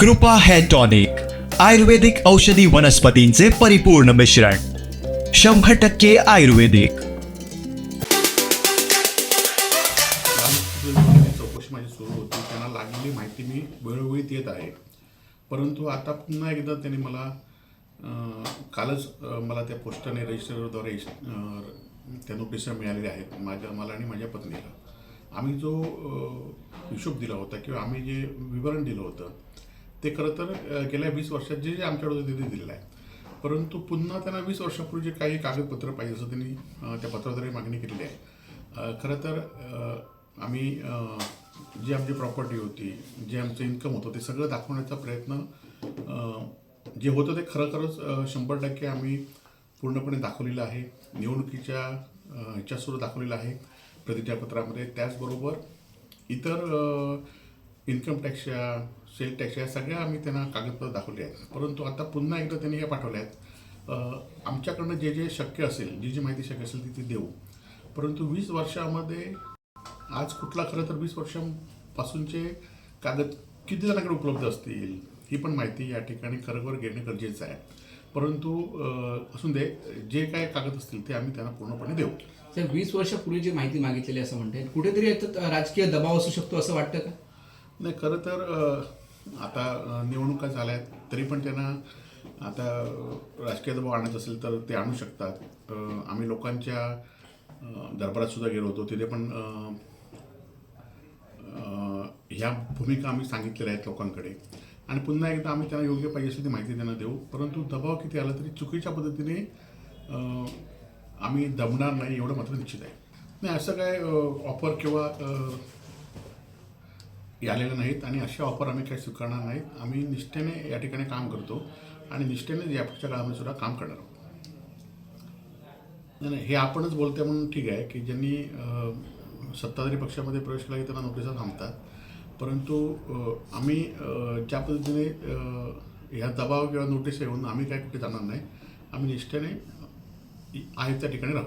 कृपा hair tonic आयुर्वेदिक औषधी वनस्पतींचे परिपूर्ण मिश्रण शंभर टक्के आयुर्वेदिक. चौकशी माझी सुरू होती त्यांना लागलेली माहिती मी वेळोवेळी देत आहे. परंतु आता पुन्हा एकदा त्यांनी मला कालच मला त्या पोस्टाने रजिस्टरद्वारे त्या नोटिसा मिळालेल्या आहेत माझ्या मला आणि माझ्या पत्नीला. आम्ही जो हिशोब दिला होता किंवा आम्ही जे विवरण दिलं होतं ते खरं तर गेल्या वीस वर्षात जे जे आमच्याकडे ते दिलेलं आहे. परंतु पुन्हा त्यांना वीस वर्षापूर्वी जे काही कागदपत्र पाहिजे असं त्यांनी त्या पत्राद्वारे मागणी केलेली आहे. खरं तर आम्ही जी आमची प्रॉपर्टी होती जे आमचं इन्कम होतं ते सगळं दाखवण्याचा प्रयत्न जे होतं ते खरं खरंच शंभर टक्के आम्ही पूर्णपणे दाखवलेलं आहे. निवडणुकीच्या ह्याच्यासुद्धा दाखवलेलं आहे. प्रतिज्ञापत्रामध्ये त्याचबरोबर इतर इन्कम टॅक्स सेल टॅक्स या सगळ्या आम्ही त्यांना कागदपत्र दाखवले आहेत. परंतु आता पुन्हा एकदा त्यांनी या पाठवल्या आहेत. आमच्याकडनं जे जे शक्य असेल जी जी माहिती शक्य असेल ती ती देऊ. परंतु वीस वर्षामध्ये आज कुठला खरं तर वीस वर्षांपासूनचे कागद किती जणांकडे उपलब्ध असतील ही पण माहिती या ठिकाणी खरोखर घेणं गरजेचं आहे. परंतु असून दे जे काय कागद असतील ते आम्ही त्यांना पूर्णपणे देऊ. सर वीस वर्षापूर्वी जी माहिती मागितलेली असं म्हणते कुठेतरी याच्यात राजकीय दबाव असू शकतो असं वाटतं का? नाही खरं तर आता निवडणुका झाल्या आहेत तरी पण त्यांना आता राजकीय दबाव आणायचं असेल तर ते आणू शकतात. आम्ही लोकांच्या दरबारात सुद्धा गेलो होतो तिथे पण ह्या भूमिका आम्ही सांगितलेल्या आहेत लोकांकडे. आणि पुन्हा एकदा आम्ही त्यांना योग्य पाहिजे असेल ती माहिती त्यांना देऊ. परंतु दबाव किती आला तरी चुकीच्या पद्धतीने आम्ही दमणार नाही एवढं मात्र निश्चित आहे. नाही असं काय ऑफर किंवा आलेल्या नाहीत आणि अशा ऑफर आम्ही काही स्वीकारणार नाहीत. आम्ही निष्ठेने या ठिकाणी काम करतो आणि निष्ठेने यापुढच्या काळामध्ये सुद्धा काम करणार आहोत. नाही नाही हे आपणच बोलते म्हणून ठीक आहे की ज्यांनी सत्ताधारी पक्षामध्ये प्रवेश केला की त्यांना नोटिसा थांबतात. परंतु आम्ही ज्या पद्धतीने ह्या दबाव किंवा नोटीस येऊन आम्ही काय कुठे जाणार नाही आम्ही निष्ठेने आहे त्या ठिकाणी राहू.